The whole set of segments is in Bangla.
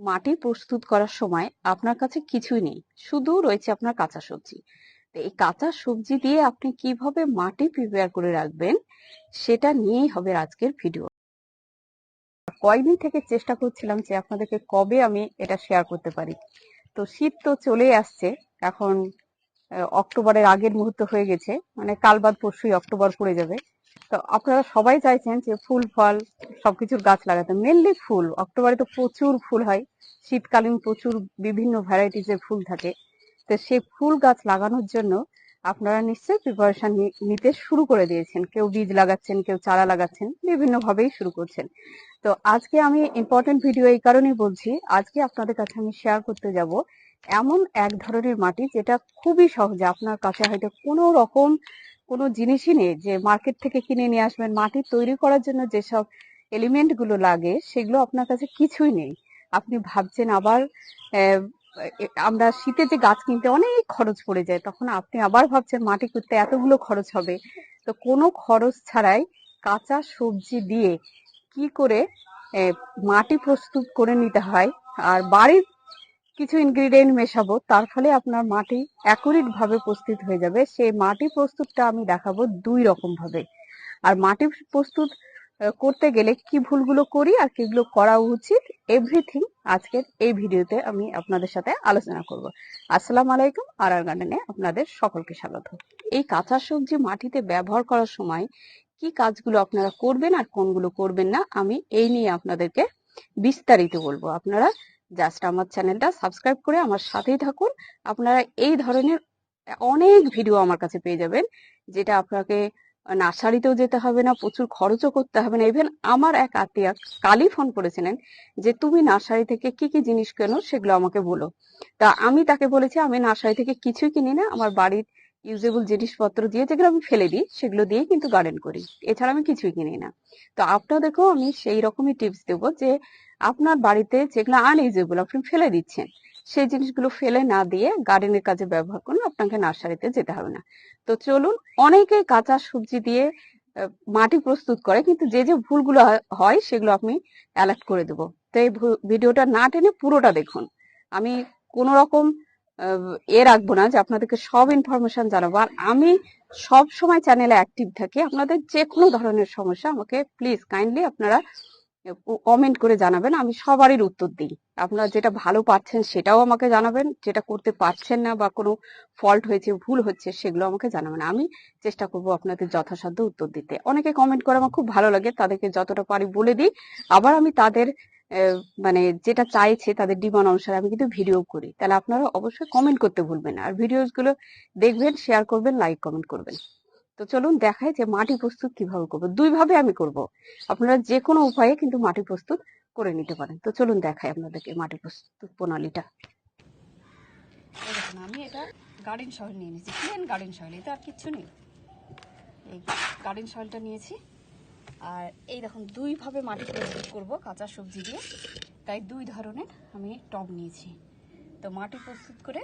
মাটি প্রস্তুত করার সময় আপনার কাছে কিছুই নেই, শুধু রয়েছে আপনার কাঁচা সবজি। তো এই কাঁচা সবজি দিয়ে আপনি কীভাবে মাটি প্রিপেয়ার করে রাখবেন, সেটা নিয়েই হবে আজকের ভিডিও কয়েকদিন থেকে চেষ্টা করছিলাম যে আপনাদেরকে কবে আমি এটা শেয়ার করতে পারি। তো শীত তো চলেই আসছে, এখন অক্টোবরের আগের মুহূর্ত হয়ে গেছে মানে কাল বাদ পরশুই অক্টোবর পড়ে যাবে। তো আপনারা সবাই চাইছেন যে ফুল, ফল সবকিছুর গাছ লাগাতে। মেনলি ফুল। অক্টোবরে তো প্রচুর ফুল হয়। শীতকালীন প্রচুর বিভিন্ন ভ্যারাইটিস এর ফুল থাকে। তো সেই ফুল গাছ লাগানোর জন্য আপনারা নিশ্চয়ই প্রিপারেশন নিতে শুরু করে দিয়েছেন। কেউ বীজ লাগাচ্ছেন, কেউ চারা লাগাচ্ছেন বিভিন্ন ভাবেই শুরু করছেন। তো আজকে আমি ইম্পর্টেন্ট ভিডিও এই কারণেই বলছি, আজকে আপনাদের কাছে আমি শেয়ার করতে যাব এমন এক ধরনের মাটি যেটা খুবই সহজে আপনার কাছে হয়তো কোনো রকম কোনো জিনিসই নেই যে মার্কেট থেকে কিনে নিয়ে আসবেন, মাটি তৈরি করার জন্য যেসব এলিমেন্টগুলো লাগে সেগুলো আপনার কাছে কিছুই নেই। আপনি ভাবছেন আবার আমরা শীতে যে গাছ কিনতে অনেক খরচ পড়ে যায়, তখন আপনি আবার ভাবছেন মাটি করতে এতগুলো খরচ হবে। তো কোনো খরচ ছাড়াই কাঁচা সবজি দিয়ে কি করে মাটি প্রস্তুত করে নিতে হয়, আর বাড়ির কিছু ইনগ্রিডিয়েন্ট মেশাবো, তার ফলে আপনার মাটি অ্যাকুরেট ভাবে প্রস্তুত হয়ে যাবে। সেই মাটি প্রস্তুতটা আমি দেখাবো দুই রকম ভাবে। আর মাটি প্রস্তুত করতে গেলে কি ভুলগুলো করি আর কিগুলো করা উচিত এভরিথিং আজকের এই ভিডিওতে আমি আপনাদের সাথে আলোচনা করব। আসসালাম আলাইকুম আর আর গার্ডেনে আপনাদের সকলকে স্বাগত। এই কাঁচা সবজি মাটিতে ব্যবহার করার সময় কি কাজগুলো আপনারা করবেন আর কোনগুলো করবেন না, আমি এই নিয়ে আপনাদেরকে বিস্তারিত বলব। আপনারা জাস্ট আমার চ্যানেলটা সাবস্ক্রাইব করে আমার সাথেই থাকুন। আপনারা এই ধরনের অনেক ভিডিও আমার কাছে পেয়ে যাবেন, যেটা আপনাকে নার্সারিতেও যেতে হবে না, প্রচুর খরচও করতে হবে না। ইভেন আমার এক আত্মীয়া কালই ফোন করেছিলেন যে, তুমি নার্সারি থেকে কি কি জিনিস কেনো সেগুলো আমাকে বলো। তা আমি তাকে বলেছি, আমি নার্সারি থেকে কিছুই কিনি না, আমার বাড়ির ইউজেবল জিনিসপত্র দিয়ে যেগুলো আমি ফেলে দিই, সেগুলো দিয়ে কিন্তু গার্ডেন করি। এছাড়া আমি কিছুই কিনি না। তো আপনাদেরকেও আমি সেই রকমই টিপস দেবো যে, আপনার বাড়িতে যেগুলো আনইউজেবল আপনি ফেলে দিচ্ছেন, সেই জিনিসগুলো ফেলে না দিয়ে গার্ডেনের কাজে ব্যবহার করুন, আপনাকে নার্সারিতে যেতে হবে না। তো চলুন অনেকেই কাঁচা সবজি দিয়ে মাটি প্রস্তুত করে, কিন্তু যে যে ভুলগুলো হয়- সেগুলো আমি অ্যালার্ট করে দেবো। তো এই ভিডিওটা না টেনে পুরোটা দেখুন। আমি কোনো রকম এ রাখব না যে আপনাদেরকে সব ইনফরমেশন জানাব। আর আমি সব সময় চ্যানেলে অ্যাক্টিভ থাকি, আপনাদের যে কোনো ধরনের সমস্যা আমাকে প্লিজ কাইন্ডলি আপনারা কমেন্ট করে জানাবেন, আমি সবারই উত্তর দিই। আপনারা যেটা ভালো পাচ্ছেন সেটাও আমাকে জানাবেন, যেটা করতে পারছেন না বা কোনো ফল্ট হয়েছে, ভুল হচ্ছে সেগুলো আমাকে জানাবেন। আমি চেষ্টা করব আপনাদের যথাসাধ্য উত্তর দিতে। অনেকে কমেন্ট করে আমার খুব ভালো লাগে, তাদেরকে যতটা পারি বলে দিই। আবার আমি তাদের মানে যেটা চাইছে তাদের ডিমান্ড অনুসারে আমি কিন্তু ভিডিও করি। তাহলে আপনারা অবশ্যই কমেন্ট করতে ভুলবেন আর ভিডিওসগুলো দেখবেন শেয়ার করবেন লাইক কমেন্ট করবেন। তো চলুন দেখাই যে মাটি প্রস্তুত কীভাবে করব। দুই ভাবে আমি করব। আপনারা যে কোনো উপায়ে কিন্তু মাটি প্রস্তুত করে নিতে পারেন। তো চলুন দেখাই আপনাদেরকে মাটি প্রস্তুত প্রণালীটা। আমি এটা গার্ডেন নিয়ে নিয়েছি। গার্ডেন সয়েল এটা আর নেই। এই গার্ডেন সয়েলটা নিয়েছি। আর এই দেখুন, দুইভাবে মাটি প্রস্তুত করব কাঁচা সবজি দিয়ে। তাই দুই ধরনের আমি টব নিয়েছি। তো মাটি প্রস্তুত করে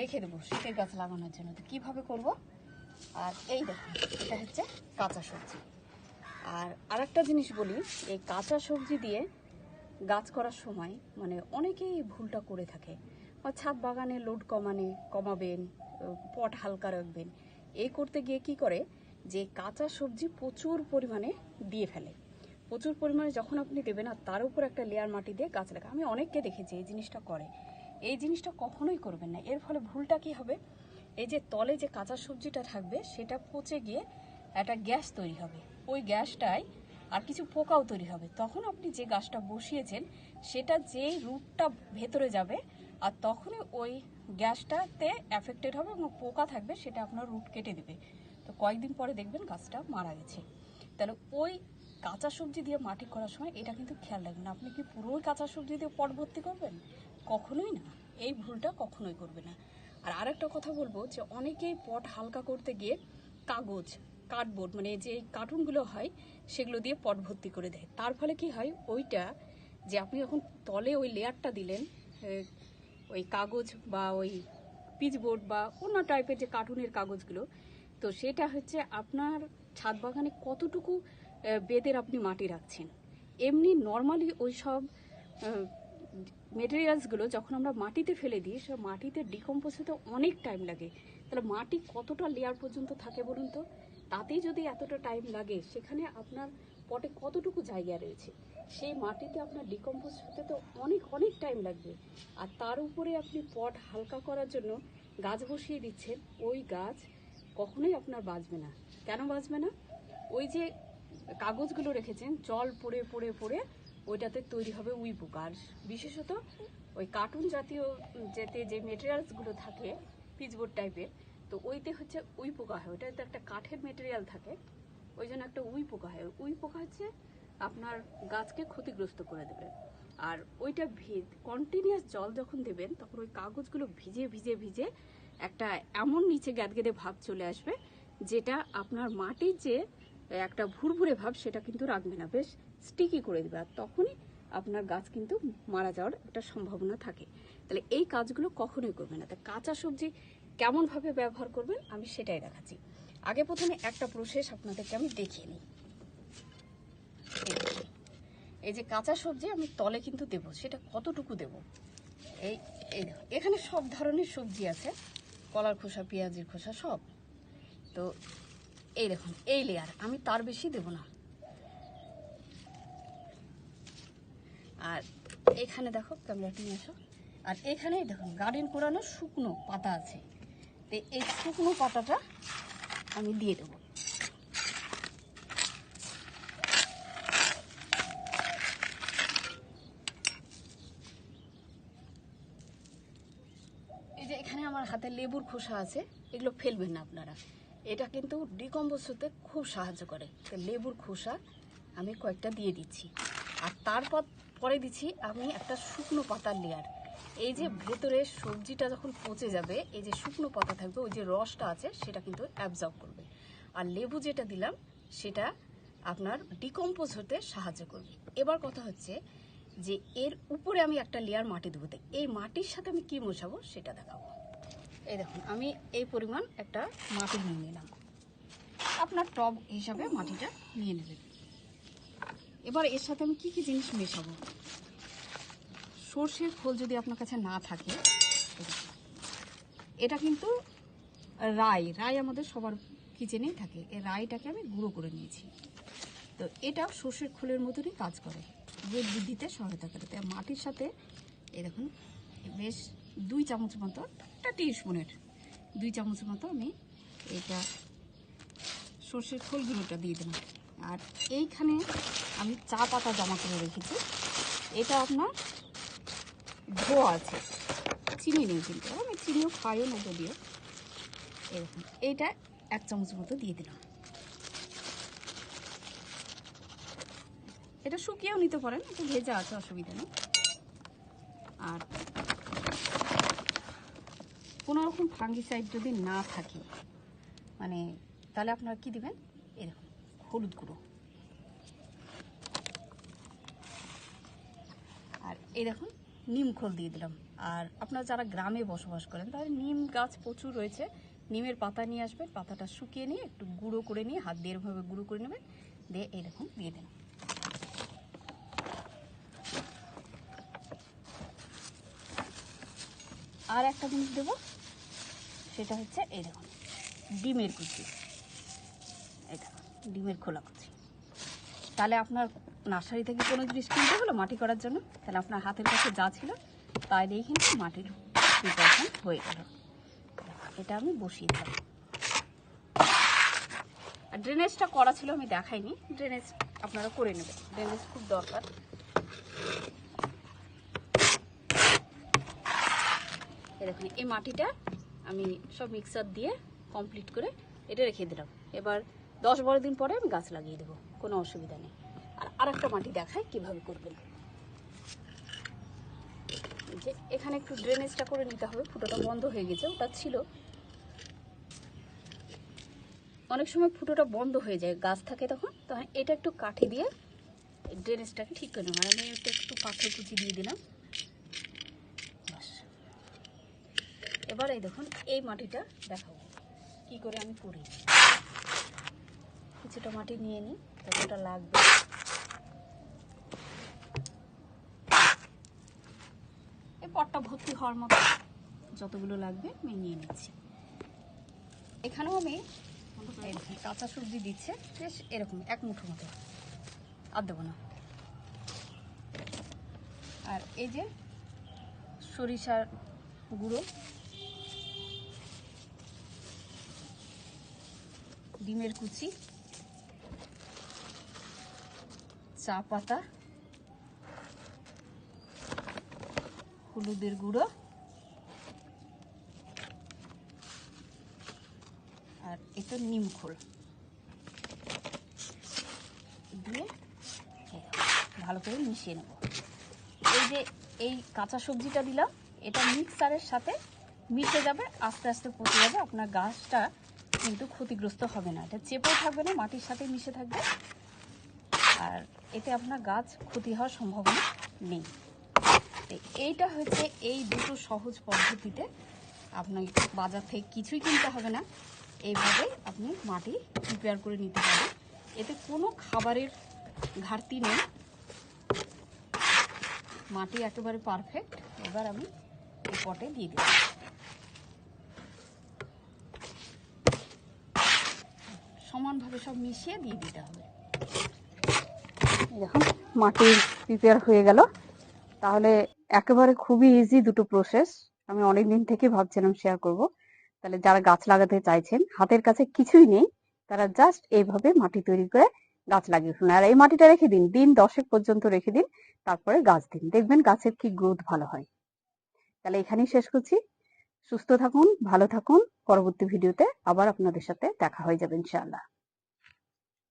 রেখে দেবো শীতের গাছ লাগানোর জন্য। তো কীভাবে করব? আর এই দেখুন, এটা হচ্ছে কাঁচা সবজি। আর আরেকটা জিনিস বলি, এই কাঁচা সবজি দিয়ে গাছ করার সময় মানে অনেকেই ভুলটা করে থাকে। ছাদ বাগানে লোড কমানে কমাবেন পট হালকা রাখবেন। এই করতে গিয়ে কি করে? যে কাঁচা সবজি প্রচুর পরিমাণে দিয়ে ফেলে। প্রচুর পরিমাণে যখন আপনি দেবেন আর তার উপর একটা লেয়ার মাটি দিয়ে গাছ লাগা। আমি অনেককে দেখেছি এই জিনিসটা করে। এই জিনিসটা কখনোই করবেন না। এর ফলে ভুলটা কি হবে? এই যে তলে যে কাঁচা সবজিটা থাকবে, সেটা পচে গিয়ে একটা গ্যাস তৈরি হবে। ওই গ্যাসটাই আর কিছু পোকাও তৈরি হবে। তখন আপনি যে গাছটা বসিয়েছেন, সেটা যেই রুটটা ভেতরে যাবে, আর তখনই ওই গ্যাসটাতে অ্যাফেক্টেড হবে এবং পোকা থাকবে, সেটা আপনার রুট কেটে দেবে। তো কয়েকদিন পরে দেখবেন গাছটা মারা গেছে। তাহলে ওই কাঁচা সবজি দিয়ে মাটি করার সময় এটা কিন্তু খেয়াল রাখবেন আপনি কি পুরোই কাঁচা সবজি দিয়ে পট ভর্তি করবেন? কখনোই না। এই ভুলটা কখনোই করবে না। আর আরেকটা কথা বলব যে অনেকেই পট হালকা করতে গিয়ে কাগজ, কার্ডবোর্ড মানে যে কার্টুনগুলো হয়, সেগুলো দিয়ে পট ভর্তি করে দেয়। তার ফলে কি হয়? ওইটা যে আপনি যখন তলে ওই লেয়ারটা দিলেন ওই কাগজ বা ওই পিচবোর্ড বা অন্য টাইপের যে কার্টুনের কাগজগুলো তো সেটা হচ্ছে আপনার ছাদ বাগানে কতটুকু বেদের আপনি মাটি রাখছেন? এমনি নর্মালি ওই সব মেটেরিয়ালসগুলো যখন আমরা মাটিতে ফেলে দিই, সে মাটিতে ডিকম্পোজ হতে অনেক টাইম লাগে। তাহলে মাটি কতটা লেয়ার পর্যন্ত থাকে বলুন তো? তাতেই যদি এতটা টাইম লাগে, সেখানে আপনার পটে কতটুকু জায়গা রয়েছে? সেই মাটিতে আপনার ডিকম্পোজ হতে তো অনেক অনেক টাইম লাগবে। আর তার উপরে আপনি পট হালকা করার জন্য গাছ বসিয়ে দিচ্ছেন। ওই গাছ কখনোই আপনার বাঁচবে না। কেন বাঁচবে না? ওই যে কাগজগুলো রেখেছেন জল পড়ে পড়ে পড়ে, ওইটাতে তৈরি হবে উই পোকা আর বিশেষত ওই কার্টুন জাতীয় যেতে যে মেটেরিয়ালসগুলো থাকে পিচবোর্ড টাইপের তো ওইতে হচ্ছে উই পোকা হয়। ওইটাতে একটা কাঠের মেটেরিয়াল থাকে, ওই জন্য একটা উই পোকা হয়। উই পোকা হচ্ছে আপনার গাছকে ক্ষতিগ্রস্ত করে দেবে। আর ওইটা কন্টিনিউয়াস জল যখন দেবেন, তখন ওই কাগজগুলো ভিজে ভিজে ভিজে একটা এমন নিচে গ্যাদগেদে ভাব চলে আসবে, যেটা আপনার মাটির যে একটা ভুরভুরে ভাব, সেটা কিন্তু রাখবে না। বেশ স্টিকি করে দেবে, আর তখনই আপনার গাছ কিন্তু মারা যাওয়ার একটা সম্ভাবনা থাকে। তাহলে এই কাজগুলো কখনোই করবে না। তা কাঁচা সবজি কেমনভাবে ব্যবহার করবেন, আমি সেটাই দেখাচ্ছি। আগে প্রথমে একটা প্রসেস আপনাদেরকে আমি দেখিয়ে নিই। এই যে কাঁচা সবজি আমি তলে কিন্তু দেব, সেটা কতটুকু দেব? এই এখানে সব ধরনের সবজি আছে। কলার খোসা, পেঁয়াজের খোসা সব। তো এই দেখুন, এই লেয়ার আমি তার বেশি দেব না। আর এখানে দেখো ক্যামেরাটি আসো আর এখানেই দেখুন গার্ডেন কোরানো শুকনো পাতা আছে। তো এই শুকনো পাতাটা আমি দিয়ে দেবো এই যে এখানে আমার হাতে লেবুর খোসা আছে, এগুলো ফেলবেন না আপনারা। এটা কিন্তু ডিকম্পোজ হতে খুব সাহায্য করে। তো লেবুর খোসা আমি কয়েকটা দিয়ে দিচ্ছি। আর তারপর, পরে দিচ্ছি আমি একটা শুকনো পাতার লেয়ার এই যে ভেতরে সবজিটা যখন পচে যাবে, এই যে শুকনো পাতা থাকবে, ওই যে রসটা আছে, সেটা কিন্তু অ্যাবজর্ব করবে। আর লেবু যেটা দিলাম, সেটা আপনার ডিকম্পোজ হতে সাহায্য করবে। এবার কথা হচ্ছে যে, এর উপরে আমি একটা লেয়ার মাটি দেবো। এই মাটির সাথে আমি কি মোছাবো সেটা দেখাবো। এই দেখুন, আমি এই পরিমাণ একটা মাটি নিয়ে নিলাম। আপনার টব হিসাবে মাটিটা নিয়ে নেবেন। এবার এর সাথে আমি কি কি জিনিস মেশাবো? সর্ষের খোল যদি আপনার কাছে না থাকে, এটা কিন্তু রাই রাই আমাদের সবার কিচেনেই থাকে। এই রাইটাকে আমি গুঁড়ো করে নিয়েছি। তো এটা সর্ষের খোলের মতনই কাজ করে। রোদ বৃদ্ধিতে সহায়তা করে। তাই মাটির সাথে দেখুন, বেশ দুই চামচ মতো একটা টি স্পুনের দুই চামচ মতো আমি এটা সর্ষের খোলগুলোটা দিয়ে দিলাম। আর এইখানে আমি চা পাতা জমা করে রেখেছি। এটা আপনার ধোয়া আছে। চিনি নেই কিন্তু, আমি চিনিও খাইও না যদিও। এরকম। এইটা এক চামচ মতো দিয়ে দিলাম। এটা শুকিয়েও নিতে পারেন, একটু ভেজা আছে, অসুবিধা নেই। আর কোনো রকম ফাঙ্গিসাইড যদি না থাকে মানে তাহলে আপনারা কি দিবেন? এরকম, হলুদ গুঁড়ো। আর এই দেখুন, নিম খোল দিয়ে দিলাম। আর আপনারা যারা গ্রামে বসবাস করেন তাহলে নিম গাছ প্রচুর রয়েছে। নিমের পাতা নিয়ে আসবেন, পাতাটা শুকিয়ে নিয়ে একটু গুঁড়ো করে নিয়ে, হাত দিয়ে এরকমভাবে গুঁড়ো করে নেবেন। দিয়ে এরকম দিয়ে দেন। আর একটা জিনিস দেবো সেটা হচ্ছে এই দেখুন ডিমের কুচি। দেখুন ডিমের খোলা কুচি। তাহলে আপনার নার্সারি থেকে কোনো জিনিস কিনতে হলো মাটি করার জন্য? তাহলে আপনার হাতের কাছে যা ছিল, তাই দিয়ে কিন্তু মাটির প্রিপারেশন হয়ে গেল। এটা আমি বসিয়ে দিলাম। আর ড্রেনেজটা করা ছিল, আমি দেখাইনি। ড্রেনেজ আপনারা করে নেবেন। ড্রেনেজ খুব দরকার। দেখুন, এই মাটিটা আমি সব মিক্সার দিয়ে কমপ্লিট করে এটা রেখে দিলাম। এবার দশ বারো দিন পরে আমি গাছ লাগিয়ে দেবো, কোনো অসুবিধা নেই। আর আরেকটা মাটি দেখাই কীভাবে করবেন। যে এখানে একটু ড্রেনেজটা করে নিতে হবে, ফুটোটা বন্ধ হয়ে গেছে, ওটা ছিল। অনেক সময় ফুটোটা বন্ধ হয়ে যায়, গাছ থাকে তখন তখন এটা একটু কাঠি দিয়ে ড্রেনেজটাকে ঠিক করে নেব। আর আমি একটু পাথর কুচি দিয়ে দিলাম। এবার এই দেখুন, এই মাটিটা দেখাবো। কি করে আমি করি? কিছুটা মাটি নিয়ে নিই ততটা লাগবে। এই পটটা ভর্তি হওয়ার মতো। যতগুলো লাগবে, আমি নিয়ে নিচ্ছি। এখানেও আমি কাঁচা সবজি দিচ্ছে, বেশ এরকম, এক মুঠো মতো। আর দেবো না। আর এই যে সরিষার গুঁড়ো ডিমের কুচি, চা পাতা, হলুদের গুঁড়ো আর এটা নিম খোল। দিয়ে ভালো করে মিশিয়ে নেব। এই যে এই কাঁচা সবজিটা দিলাম, এটা মিক্সারের সাথে মিশে যাবে, আস্তে আস্তে পচে যাবে, আপনার গাছটা কিন্তু ক্ষতিগ্রস্ত হবে না। এটা চেপেও থাকবে না, মাটির সাথে মিশে থাকবে। আর এতে আপনার গাছ ক্ষতি হওয়ার সম্ভাবনা নেই। এইটা হচ্ছে এই দুটো সহজ পদ্ধতিতে আপনার বাজার থেকে কিছুই কিনতে হবে না। এইভাবে আপনি মাটি প্রিপেয়ার করে নিতে পারেন। এতে কোনো খাবারের ঘাটতি নেই। মাটি একেবারে পারফেক্ট এবার আমি পটে দিয়ে দিই সমানভাবে সব মিশিয়ে দিয়ে দিতে হবে। দেখুন, মাটি প্রিপেয়ার হয়ে গেল। তাহলে একেবারে খুবই ইজি দুটো প্রসেস আমি অনেক দিন থেকে ভাবছিলাম শেয়ার করব। তাহলে যারা গাছ লাগাতে চাইছেন, হাতের কাছে কিছুই নেই, তারা জাস্ট এইভাবে মাটি তৈরি করে গাছ লাগিয়ে ফেলুন। আর এই মাটিটা রেখে দিন দিন দশেক পর্যন্ত রেখে দিন, তারপরে গাছ দিন। দেখবেন গাছের কি গ্রোথ ভালো হয়। তাহলে এখানেই শেষ করছি। সুস্থ থাকুন ভালো থাকুন। পরবর্তী ভিডিওতে আবার আপনাদের সাথে দেখা হয়ে যাবে ইনশাআল্লাহ।